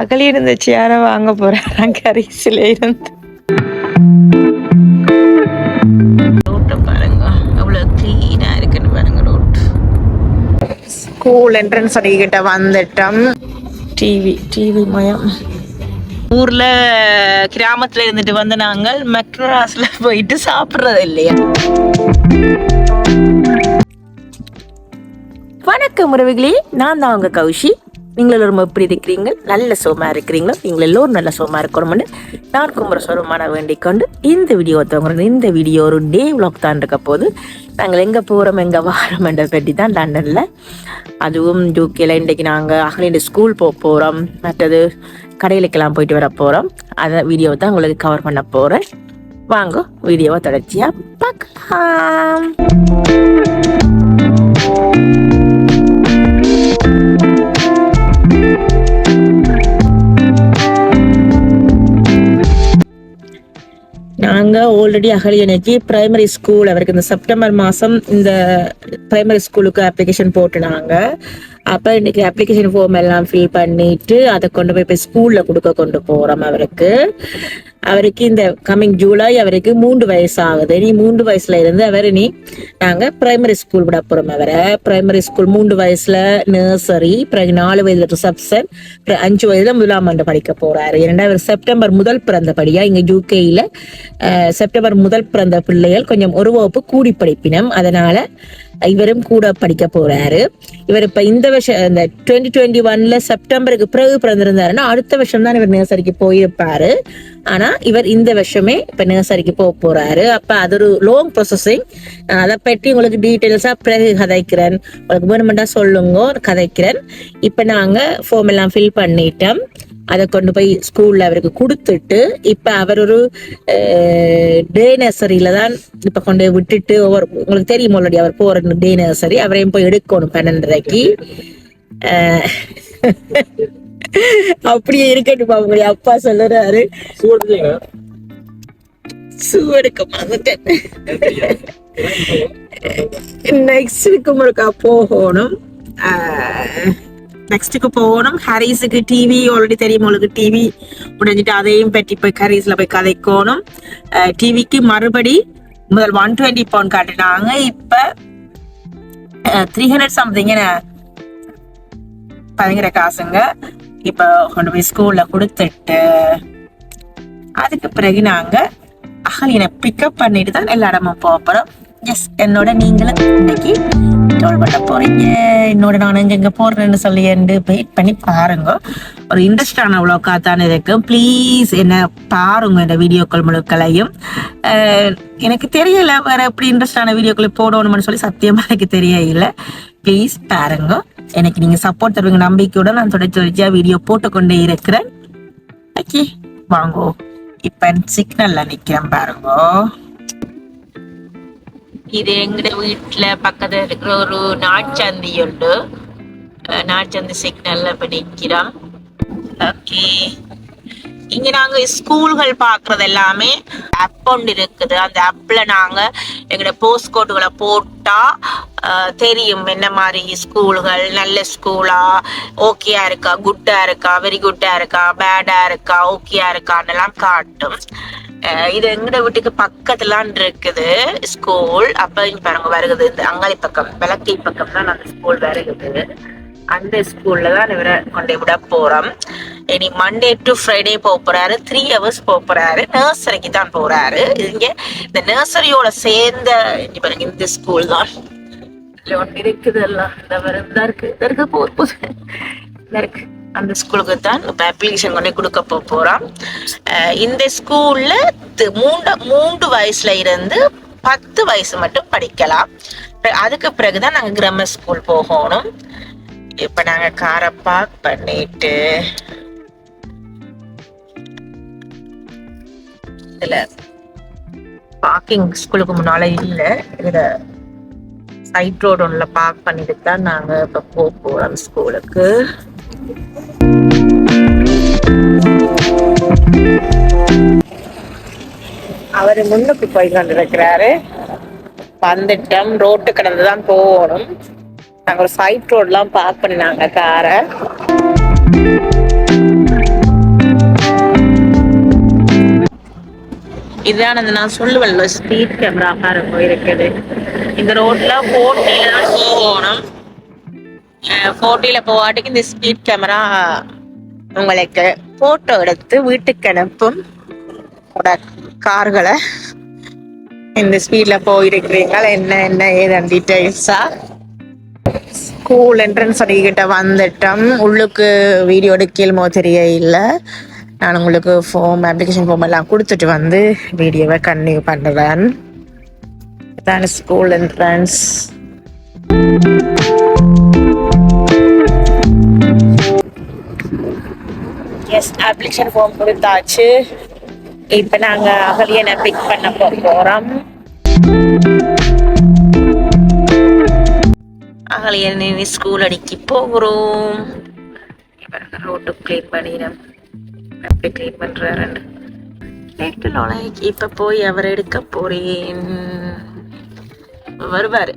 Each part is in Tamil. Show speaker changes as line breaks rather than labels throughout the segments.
அகலி இருந்த சேரை வாங்க போறேன் கரிசில இருந்து. ரோட்டை பாருங்க. அவ்வளோ க்ளீனாக இருக்குன்னு பாருங்க ரோட் ஸ்கூல் என்ட்ரன்ஸ் அடிக்கிட்ட வந்துட்டோம். டிவி டிவி மயம். ஊர்ல கிராமத்துல இருந்துட்டு வந்த நாங்கள் மெக்டராஸ்ல போயிட்டு சாப்பிடுறது இல்லையா? வணக்கம் உறவுகளே நான் தான் உங்க கௌஷி. நீங்கள் ரொம்ப எப்படி இருக்கிறீங்க. நல்ல சோமா இருக்கிறீங்களோ? நீங்கள் எல்லோரும் நல்ல சோமா இருக்கணும்னு நான் கும்புற சுரமான வேண்டிக் கொண்டு இந்த வீடியோ தவங்குறேன் இந்த வீடியோ ஒரு டே vlog தான் இருக்க போது நாங்கள் எங்கே போகிறோம் எங்கே வாரோம் என்ற பற்றி தான் லண்டனில். அதுவும் யூகேல இன்றைக்கு நாங்கள் அகலிண்டு ஸ்கூல் போக போகிறோம் மற்றது கடையிலுக்கெல்லாம் போயிட்டு வர போகிறோம் அதை வீடியோவை தான் உங்களுக்கு கவர் பண்ண போகிறேன் வாங்க வீடியோவை தொடர்ச்சியாக பார்க்கலாம். நாங்கள் ஆல்ரெடி அகலியனைக்கு பிரைமரி ஸ்கூல் அவருக்கு இந்த செப்டம்பர் மாதம் இந்த பிரைமரி ஸ்கூலுக்கு அப்ளிகேஷன் போட்டுனாங்க. அப்போ இன்னைக்கு அப்ளிகேஷன் ஃபார்ம் எல்லாம் ஃபில் பண்ணிட்டு அதை கொண்டு போய் போய் ஸ்கூலில் கொடுக்க கொண்டு போகிறோம் அவருக்கு. அவருக்கு இந்த கம்மிங் ஜூலை அவருக்கு மூன்று வயசு ஆகுது நீ மூன்று வயசுல இருந்து அவர் நீ நாங்க பிரைமரி ஸ்கூல் விட போறோம் அவரை. பிரைமரி ஸ்கூல் மூன்று வயசுல நர்சரி பிறகு நாலு வயதுல ரிசப்ஷன் அஞ்சு வயதுல முதலாம் ஆண்டு படிக்க போறாரு. ஏன்னா அவர் செப்டம்பர் முதல் பிறந்தபடியா இங்க யூகேயில செப்டம்பர் முதல் பிறந்த பிள்ளைகள் கொஞ்சம் ஒரு வகுப்பு கூடி படிப்பினம். அதனால இவரும் கூட படிக்க போறாரு. இவர் இப்ப இந்த வருஷம் இந்த டுவெண்ட்டி டுவெண்ட்டி ஒன்ல செப்டம்பருக்கு பிறகு பிறந்திருந்தாருன்னா அடுத்த வருஷம் தான் இவர் நர்சரிக்கு போயிருப்பாரு. ஆனா இவர் இந்த வருஷமே இப்போ நர்சரிக்கு போக போறாரு. அப்போ அது ஒரு லாங் ப்ரொசஸிங் நான் அதை பற்றி உங்களுக்கு டீட்டெயில்ஸாக பிறகு கதைக்கிறேன். உங்களுக்கு வேணுமெண்டா சொல்லுங்க கதைக்கிறேன். இப்போ நாங்கள் ஃபார்ம் எல்லாம் ஃபில் பண்ணிட்டோம். அதை கொண்டு போய் ஸ்கூல்ல அவருக்கு கொடுத்துட்டு இப்ப அவர் ஒரு டே நர்சரியில தான் இப்ப கொண்டு போய் விட்டுட்டு ஒவ்வொரு உங்களுக்கு தெரியும் ஆல்ரெடி அவர் போற டே நர்சரி அவரையும் போய் எடுக்கணும் பன்னெண்டரைக்கு. அஹ், அப்படியே இருக்கட்டும் அவங்களுடைய அப்பா சொல்லுறாரு. சூ எடுக்க மறந்துட்டேன். நெக்ஸ்ட்டுக்கு முழுக்கா போகணும். நெக்ஸ்ட்டுக்கு போகணும். ஹாரிஸுக்கு டிவி ஆல்ரெடி தெரியும் உங்களுக்கு டிவி முடிஞ்சிட்டு அதையும் பற்றி போய் ஹாரிஸ்ல போய் கதைக்கணும். டிவிக்கு மறுபடி முதல் ஒன் டுவெண்ட்டி பவுண்ட் காட்டினாங்க. இப்ப த்ரீ ஹண்ட்ரட் சம்திங் பயங்கர காசுங்க. இப்போ கொண்டு போய் ஸ்கூல்ல கொடுத்துட்டு அதுக்கு பிறகு நாங்க அகலினை பிக்கப் பண்ணிட்டு தான் எல்லா இடமும் போக போறோம். எஸ் என்னோட நீங்களும் இன்னைக்கு டோல் பண்ண போறீங்க. என்னோட நான் எங்க போறேன்னு சொல்லி வெயிட் பண்ணி பாருங்க. ஒரு இன்ட்ரெஸ்டான உலோக்கா தானே இருக்கு. ப்ளீஸ் என்ன பாருங்க இந்த வீடியோக்கள் முழுக்களையும். எனக்கு தெரியல வேற எப்படி இன்ட்ரெஸ்டான வீடியோக்களை போடணும்னு சொல்லி சத்தியமா எனக்கு தெரியல ப்ளீஸ் பாருங்க. எனக்கு நீங்க சப்போர்ட் தருவீங்க. நம்பிக்கையோட நான் தொடர்ச்சி தொடர்ச்சியா வீடியோ போட்டுக்கொண்டே இருக்கிறேன். ஓகே வாங்கோ. இப்ப சிக்னல்ல நிக்கிறேன் பாருங்க. இது எங்கட வீட்டுல பக்கத்துல இருக்கிற ஒரு நாட்சந்தி உண்டு நாட்சந்தி சிக்னல்ல இப்ப நிக்கிறோம் ஓகே இங்க நாங்க ஸ்கூல்கள் பாக்குறது எல்லாமே ஆப் ஒன்று இருக்குது. அந்த ஆப்ல நாங்க எங்களோட போஸ்ட் கோடுகளை போட்டா தெரியும் என்ன மாதிரி ஸ்கூல்கள் நல்ல ஸ்கூலா? ஓகேயா இருக்கா? குட்டா இருக்கா? வெரி குட்டா இருக்கா? பேடா இருக்கா? ஓகேயா இருக்கான்னு எல்லாம் காட்டும் இது எங்கட வீட்டுக்கு பக்கத்துலான் இருக்குது ஸ்கூல் அப்ப இங்க பாருங்க வருகுது. இந்த அங்காளி பக்கம் விளக்கை பக்கம் தான் அந்த ஸ்கூல் வருகுது. அந்த ஸ்கூல்ல தான் இவரை கொண்டு விட போறோம். இனி மண்டே டு ஃப்ரைடே போக போறாரு. த்ரீ ஹவர்ஸ் போக போறாரு. நர்சரிக்கு தான் போறாரு. இங்க இந்த நர்சரியோட சேர்ந்த இனி பாருங்க இந்த ஸ்கூல் தான். இதுல இருக்குது எல்லாம் இந்த வரும் தான் இருக்கு இதா போகுது இருக்கு. அந்த ஸ்கூலுக்கு தான் இப்போ அப்ளிகேஷன் கொண்டு கொடுக்க போக போறோம். அஹ் இந்த ஸ்கூலில் மூன்று மூன்று வயசுல இருந்து பத்து வயசு மட்டும் படிக்கலாம். அதுக்கு பிறகுதான் நாங்க கிராமர் ஸ்கூல் போகணும். இப்போ நாங்க காரை பார்க் பண்ணிட்டு இதில் பார்க்கிங் ஸ்கூலுக்கு முன்னால இல்லை இதில் சைட் ரோடு ஒன்றில் பார்க் பண்ணிட்டு தான் நாங்க இப்போ போக போகிறோம் ஸ்கூலுக்கு. அவர் முன்னுக்கு போய் கொண்டிருக்கிறாரு வந்துட்டோம். ரோட்டு கடந்து தான் போகணும். நாங்கள் ஒரு சைட் ரோடெலாம் பார்க் பண்ணினாங்க காரை இதுதான் அந்த நான் சொல்லுவேன்ல ஸ்பீட் கேமரா பாருங்க இருக்குது இந்த ரோட்ல போட்டியில தான் போகணும் போட்டியில போவாட்டிக்கு இந்த ஸ்பீட் கேமரா உங்களுக்கு போட்டோ எடுத்து வீட்டுக்கு அனுப்பும். கார்களை இந்த ஸ்பீட்ல போயிருக்கிறீங்களா என்ன என்ன ஏதன் டீட்டெயில்ஸா ஸ்கூல் என்ட்ரன்ஸ் அடிக்கிட்ட வந்துட்டோம். உள்ளுக்கு வீடியோ எடுக்கலுமோ தெரிய இல்லை. நான் உங்களுக்கு ஃபார்ம் அப்ளிகேஷன் ஃபார்ம் எல்லாம் கொடுத்துட்டு வந்து வீடியோவை கன்டினியூ பண்ணுறேன் இதான் school entrance S application form கொடுத்தாச்சு. இப்போ நாங்கள் அகலியனை பிக் பண்ண போகிறோம் அகலியனை ஸ்கூல் அடிக்கி போகிறோம் ரோட்டு க்ளீன் பண்ணிடுறேன் எப்படி க்ளீன் பண்ணுறாருன்னு கேட்கல இப்போ போய் அவர் எடுக்க போறேன். வருவார்.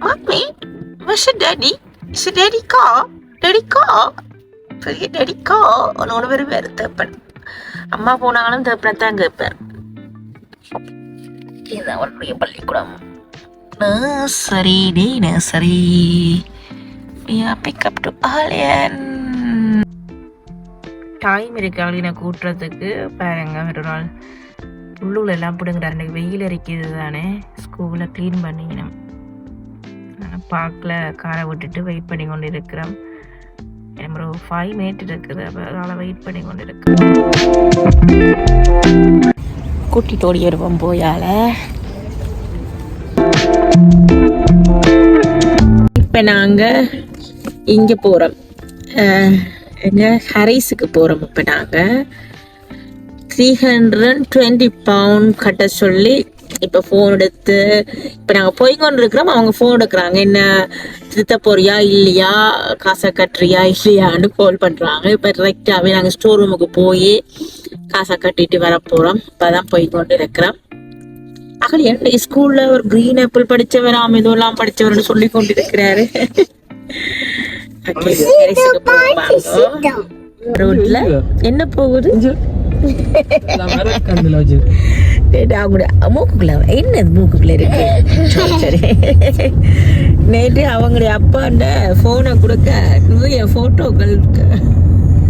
மம்மி வஷ டேடி இஸ் டாடி கா டாடி கா பெரிய டாடி கா உன்னோட வருவார் தப்பன். அம்மா போனாலும் தப்பனை தான் கேட்பார். இதுதான் அவருடைய பள்ளிக்கூடம். Nursery day nursery. up to alien. Time இருக்கு அவளை கூட்டுறதுக்கு. பாருங்க ஒரு நாள் உள்ளூர் எல்லாம் பிடுங்குறாரு எனக்கு வெயில் அரிக்குது தானே. ஸ்கூலில் க்ளீன் பண்ணிக்கணும். பார்க்கில் காரை விட்டுட்டு வெயிட் பண்ணி கொண்டு இருக்கிறோம். எனக்கு ஒரு ஃபைவ் மினிட் இருக்குது. அப்போ அதனால் வெயிட் பண்ணி கொண்டு இருக்கிறோம். கூட்டிட்டு ஓடி வருவோம் போயால. இப்போ நாங்கள் இங்கே போகிறோம் எங்க ஹரைஸுக்கு போகிறோம் இப்போ நாங்கள் த்ரீ ஹண்ட்ரட் டுவெண்ட்டி பவுண்ட் கட்ட சொல்லி இப்போ ஃபோன் எடுத்து இப்போ நாங்கள் போய் கொண்டு இருக்கிறோம் அவங்க ஃபோன் எடுக்கிறாங்க. என்ன திருத்த போறியா இல்லையா காசை கட்டுறியா இல்லையான்னு கால் பண்ணுறாங்க இப்போ டிரெக்டாகவே நாங்கள் ஸ்டோர் ரூமுக்கு போய் காசை கட்டிட்டு வர போகிறோம் இப்போ தான் போய் கொண்டு இருக்கிறோம். அகல் என்ன ஸ்கூலில் ஒரு க்ரீன் ஆப்பிள் படித்தவர் இதெல்லாம் படித்தவர்னு சொல்லி கொண்டு இருக்கிறாரு. ரோட்ல என்ன போகுது? மூக்குக்குள்ள என்னது மூக்குக்குள்ள இருக்கு? சரி, நேற்று அவங்களுடைய அப்பாண்ட போனை கொடுக்க நிறைய போட்டோக்கள்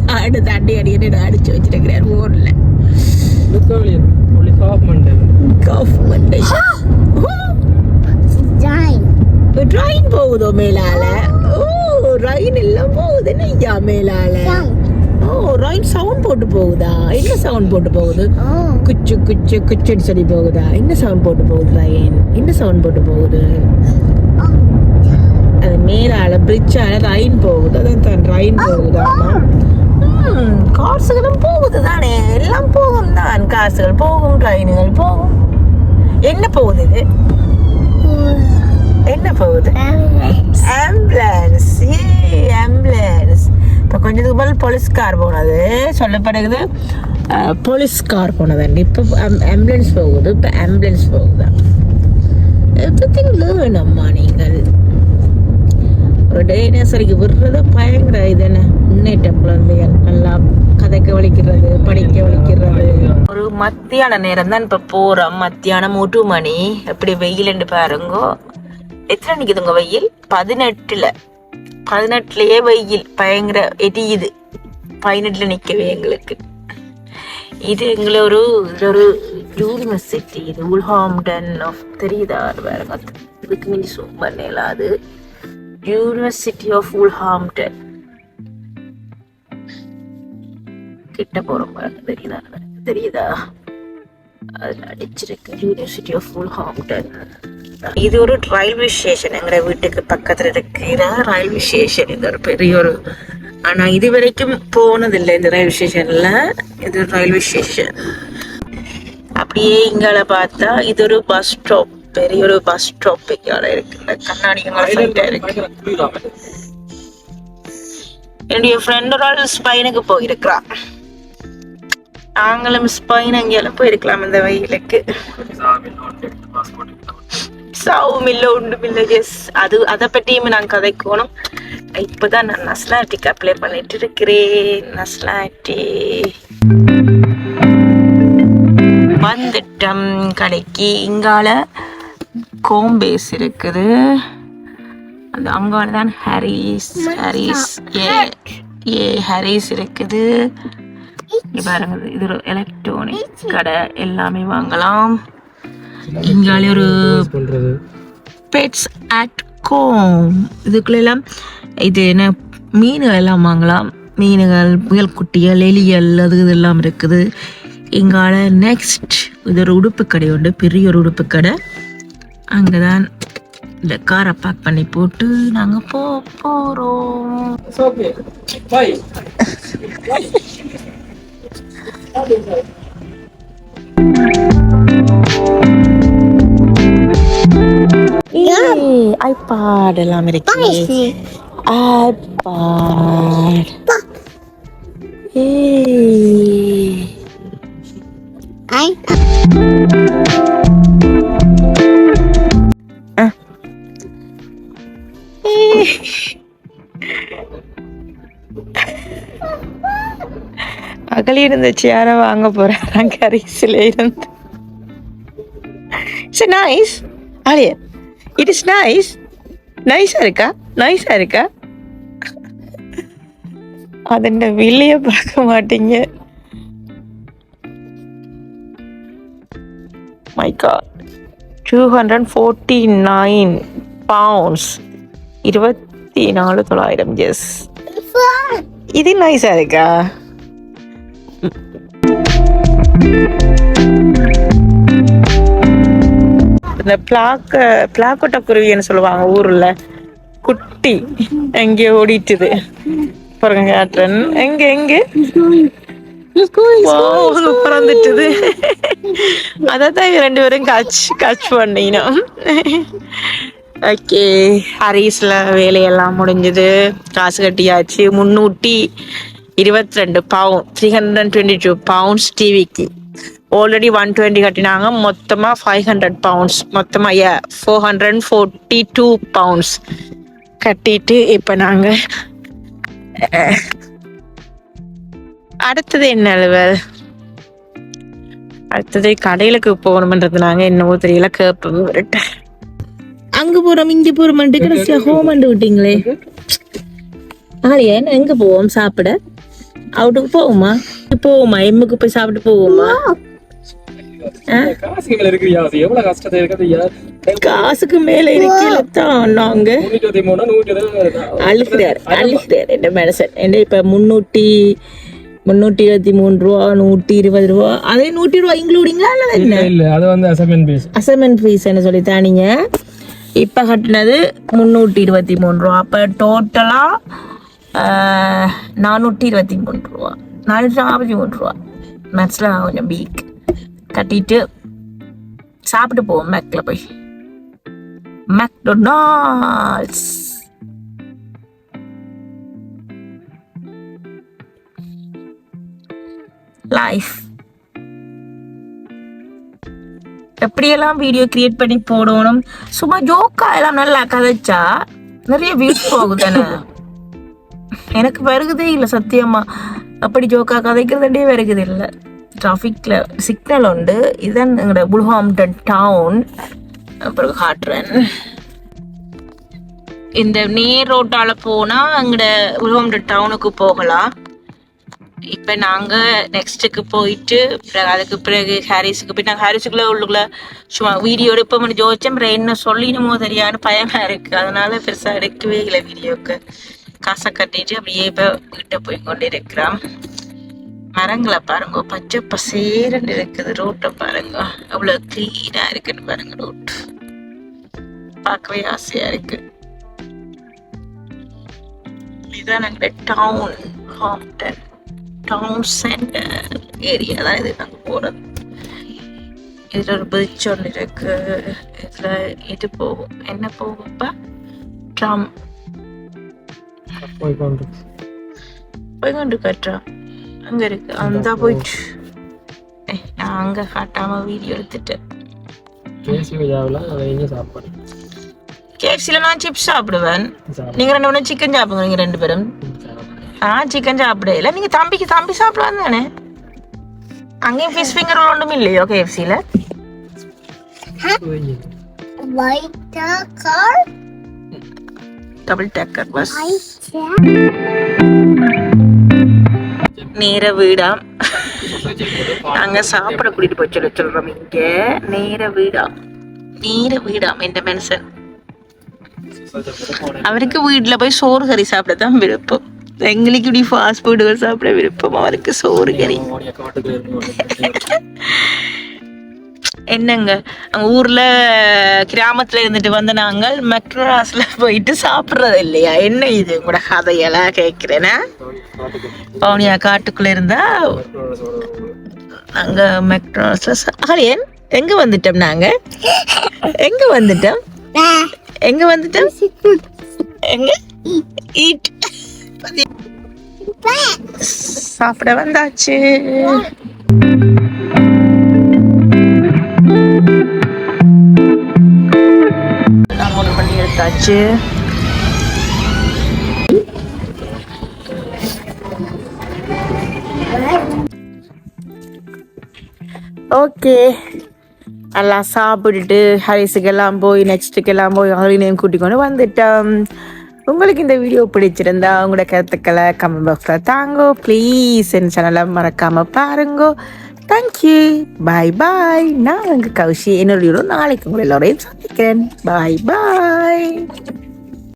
ஆடு தாண்டி அடி அடிச்சு வச்சிருக்கிறார் கவர்மெண்ட் ட்ரெயின் போகுதோ மேலால? ஓ ட்ரெயின் எல்லாம் போகுது நெய்யா மேலால? ஓ ரைன் சவுண்ட் போட்டு போகுதா? என்ன சவுண்ட் போட்டு போகுது? குச்சு குச்சு குச்சுன்னு சொல்லி போகுதா? என்ன சவுண்ட் போட்டு போகுது ரைன் என்ன சவுண்ட் போட்டு போகுது? அது மேலால பிரிட்ஜால ரைன் போகுது. அதான் தான் ரைன் போகுதாமா கார்ஸுகளும் போகுது தானே? எல்லாம் போகும் தான். கார்ஸுகள் போகும் ட்ரெயினுகள் போகும். என்ன போகுது இது? என்ன போகுது? ஆம்புலன்ஸ் ஏ ஆம்புலன்ஸ் இப்போ கொஞ்சத்துக்கு பதில் போலீஸ் கார் போனது. சொல்லப்படுகிறது போலீஸ் கார் போனதுண்டு இப்போ ஆம்புலன்ஸ் போகுது. இப்போ ஆம்புலன்ஸ் போகுதா. எவ்ரிதிங் லேர்ன் அம்மா நீங்கள். ஒரு டைனோசரிக்கு விடுறத பயங்கர இது என்ன? முன்னேற்ற குழந்தைகள் நல்லா கதைக்க வலிக்கிறது படிக்க வலிக்கிறது. ஒரு மத்தியான நேரம் தான் இப்போ போகிறோம் மத்தியானம் ஒரு மணி. எப்படி வெயில்னு பாருங்கோ. எத்தனை நிற்குதுங்க வெயில்? பதினெட்டுல. பதினெட்டுலயே வெயில். பயங்கர எரியுது. பதினெட்டுல நிக்கவே எங்களுக்கு. இது எங்களை ஒரு இது ஒரு யூனிவர்சிட்டி. இது உல்ஹாம்டன் ஆஃப் தெரியுதா? வேற இதுக்கு மிஞ்சி சூப்பர் அது. University of Northampton. கிட்ட போறோம் பாருங்க. தெரியுதா? தெரியுதா? அதில் அடிச்சிருக்கு யூனிவர்சிட்டி ஆஃப் உல்ஹாம்டன். இது ஒரு ரயில்வே ஸ்டேஷன் எங்க வீட்டுக்கு பக்கத்துல இருக்கிற ரயில்வே ஸ்டேஷன் இது ஒரு பெரிய ஒரு ஆனா இது வரைக்கும் போனதில்லை இந்த ரயில்வே ஸ்டேஷன்ல இது ஒரு ரயில்வே ஸ்டேஷன் அப்படியே இங்கால பார்த்தா இது ஒரு பஸ் ஸ்டாப் பெரிய ஒரு பஸ் ஸ்டாப் இங்கால இருக்கு. இந்த கண்ணாடி இருக்கு. என்னுடைய ஃப்ரெண்ட் ஒரு ஆள் ஸ்பைனுக்கு போயிருக்கிறான் நாங்களும் ஸ்பைன் எங்கேயாலும் போயிருக்கலாம் இந்த வெயிலுக்கு சாவும் இல்லை ஒன்றும் இல்லை எஸ் அது அதை பற்றியும் நான் கதைக்கணும். இப்போதான் நான் நஸ்லாட்டிக்கு அப்ளை பண்ணிட்டு இருக்கிறேன். நஸ்லாட்டி வந்துட்டோம் கடைக்கு. இங்கால கோம்பேஸ் இருக்குது. அந்த அங்கால தான் ஹரிஸ் ஹரிஸ் ஏ ஏ ஹரிஸ் இருக்குது. பாருங்க இது ஒரு எலக்ட்ரானிக் கடை. எல்லாமே வாங்கலாம். இங்காலே ஒரு பெட்ஸ் அட் கோம் இதுக்குள்ள எல்லாம் இது என்ன? மீன்கள் எல்லாம் வாங்கலாம். மீன்கள் முயல் குட்டிகள் எலிகள் அது இது எல்லாம் இருக்குது. இங்கால நெக்ஸ்ட் இது ஒரு உடுப்பு கடை உண்டு. பெரிய ஒரு உடுப்பு கடை. அங்கே தான் இந்த காரை பேக் பண்ணி போட்டு நாங்கள் போ போகிறோம்
ஓகே பை
ஐபாட் எல்லாம் இருக்கு ஐபாட் ஏய் அகலி இருந்த சேரை வாங்க போறேன் கரிசில இருந்து இட்ஸ் நைஸ் அலையே இட் இஸ் நைஸ் நைஸா இருக்கா? நைஸா இருக்கா? அதென்ன வில்லைய பார்க்க மாட்டீங்க? My God two hundred forty nine pounds இருபத்தி நாலு தொள்ளாயிரம் எஸ் இது நைஸாக இருக்கா? இந்த பிளாக்க பிளாக்கொட்ட குருவின்னு சொல்லுவாங்க ஊர்ல. குட்டி. எங்கே ஓடிட்டுது. பாருங்க காட்டுறேன் எங்க எங்க? பறந்துட்டுது. அதான் ரெண்டு பேரும் காட்ச் காட்ச் பண்ணினோம் ஓகே. ஹரிஸ்ல வேலையெல்லாம் முடிஞ்சது. காசு கட்டியாச்சு. முன்னூற்றி இருபத்தி ரெண்டு pound three hundred twenty two pounds டிவிக்கு ஆல்ரெடி ஒன் டுவெண்ட்டி கட்டினாங்க. மொத்தமாக ஃபைவ் ஹண்ட்ரட் பவுண்ட்ஸ் மொத்தமாக ஏ four hundred forty two pounds கட்டிட்டு இப்போ நாங்கள் அடுத்தது என்ன அலுவல் அடுத்தது கடையிலுக்கு போகணுமன்றதுனாங்க என்னவோ தெரியல கேப்பம் விரட்ட அங்க போறோம் இங்க போறோம் கடைசியா ஹோம் அண்டு விட்டீங்களே? ஆலியன் எங்க போவோம் சாப்பிட? அவுட்டுக்கு போவோமா? போவோமா? எம்முக்கு போய் சாப்பிட்டு போவோமா?
காசுக்கு மேல இருக்கு யாரு எவ்வளவு கஷ்டத்தை இருக்குது யார்
காசுக்கு மேல இருக்கல தான் நாங்க.
முன்னூத்தி இருபத்தி மூணு நூற்றி இருபது
அழுகிறார் அழுகிறார் என் மனசன். என்ன இப்ப முன்னூத்தி முன்னூத்தி இருபத்தி மூணு ரூபா நூத்தி இருபது ரூபா அதே நூத்தி ரூபா இன்க்ளூடிங்களா என்ன?
இல்ல இல்ல அது வந்து அசைன்மெண்ட் பேஸ்
அசைன்மெண்ட் ஃபீஸ் என்ன சொல்லி தானீங்க? இப்போ கட்டினது முந்நூற்றி இருபத்தி மூணு ரூபா. அப்போ டோட்டலாக நானூற்றி இருபத்தி மூணு ரூபா. நானூற்றி நாற்பத்தி மூணு ரூபா. நான் கொஞ்சம் வீக் கட்டிட்டு சாப்பிட்டு போவோம் மேக்கில் போய். மேக்டொனால்ட்ஸ் லைஃப் எப்படியெல்லாம் வீடியோ கிரியேட் பண்ணி போடணும்? சும்மா ஜோக்கா எல்லாம் நல்லா கதைச்சா நிறைய வியூஸ் போகுதானே எனக்கு வருகுதே இல்லை சத்தியமா. அப்படி ஜோக்கா கதைக்கிறதுண்டே வருகுது இல்லை டிராஃபிக்ல சிக்னல் உண்டு. இதன் எங்களோட புல்ஹாம்டன் டவுன் அப்புறம் காட்டுறேன். இந்த நேர் ரோட்டால போனா எங்களோட புல்ஹாம்டன் டவுனுக்கு போகலாம். இப்போ நாங்கள் நெக்ஸ்ட்டுக்கு போயிட்டு பிறகு அதுக்கு பிறகு ஹாரிஸுக்கு போய் நாங்கள் ஹாரிஸுக்குள்ள உள்ளுக்குள்ள சும்மா வீடியோ எடுப்போம்னு ஜோதிச்சேன் அப்புறம் என்ன சொல்லிடுமோ தெரியான்னு பயமா இருக்கு. அதனால பெருசாக எடுக்கவே இல்லை வீடியோக்கு காசை கட்டிட்டு அப்படியே இப்போ கிட்ட போய் கொண்டு மரங்களை பாருங்க. பச்சை பசேரன்னு இருக்குது ரோட்டை பாருங்க. அவ்வளோ க்ளீனாக இருக்குன்னு பாருங்க ரோட் பார்க்கவே ஆசையாக இருக்கு. இதுதான் நாங்கள் down Hampton town centre area தான் இது நாங்கள் போகிறது இதில் ஒரு பீச் ஒன்று இருக்கு. இதில் இது போகும். என்ன போகும்ப்பா? ட்ரம்
போய் கொண்டு
போய் கொண்டு கட்டுறோம் அங்கே இருக்கு. அந்த போயிட்டு நான் அங்கே காட்டாம வீடியோ எடுத்துட்டேன்
விழாவில் சாப்பாடு?
கேஎஃப்சியில் நான் சிப்ஸ் சாப்பிடுவேன்.
சாப்பிடு.
நீங்கள் ரெண்டு பேரும் சிக்கன் சாப்பிடுங்க நீங்கள் ரெண்டு பேரும். ஆ சிக்கன் சாப்பிட. இல்லை நீங்கள் தம்பிக்கு தம்பி சாப்பிடுவாங்க தானே? அங்கேயும் ஃபிஷ் ஃபிங்கர் ஒன்றும் இல்லையோ கேஎஃப்சியில். டபுள் டேக்கர் பஸ் நேர வீடாம் நாங்க சாப்பிட கூட்டிட்டு போய் சொல்ல சொல்றோம் இங்க. நேர வீடாம் நேர வீடாம் என்ற மனுஷன். அவருக்கு வீட்டுல போய் சோறு கறி சாப்பிட தான் விருப்பம். எங்களுக்கு இப்படி ஃபாஸ்ட் ஃபுட்டுகள் சாப்பிட விருப்பம். அவருக்கு சோறு கறி. என்னங்க? ஊர்ல கிராமத்துல இருந்துட்டு வந்த நாங்கள் மெக்ராஸ்ல போயிட்டு சாப்பிடுறது இல்லையா? என்ன இது? உங்களோட கதையெல்லாம் கேட்கிறேன்னா பவுனியா காட்டுக்குள்ள இருந்தா நாங்க மெக்ராஸ்ல ஆலியன் எங்க வந்துட்டோம் நாங்க? எங்க வந்துட்டோம்? எங்க வந்துட்டோம்? எங்க? ஈட் சாப்பிட வந்தாச்சு. எடுத்தாச்சு ஓகே. எல்லாம் சாப்பிட்டுட்டு ஹரிஸுக்கெல்லாம் போய் நெக்ஸ்ட்டுக்கெல்லாம் போய் ஹரினையும் கூட்டிக் கொண்டு வந்துட்டோம். உங்களுக்கு இந்த வீடியோ பிடிச்சிருந்தா உங்களோட கருத்துக்களை கமெண்ட் பாக்ஸில் தாங்கோ. ப்ளீஸ் என் சேனலை மறக்காமல் பாருங்கோ. தேங்க்யூ பாய் பாய் நான் உங்கள் கௌஷி என்னோட நாளைக்கு உங்களை எல்லோரையும் சந்திக்கிறேன் பாய் பாய்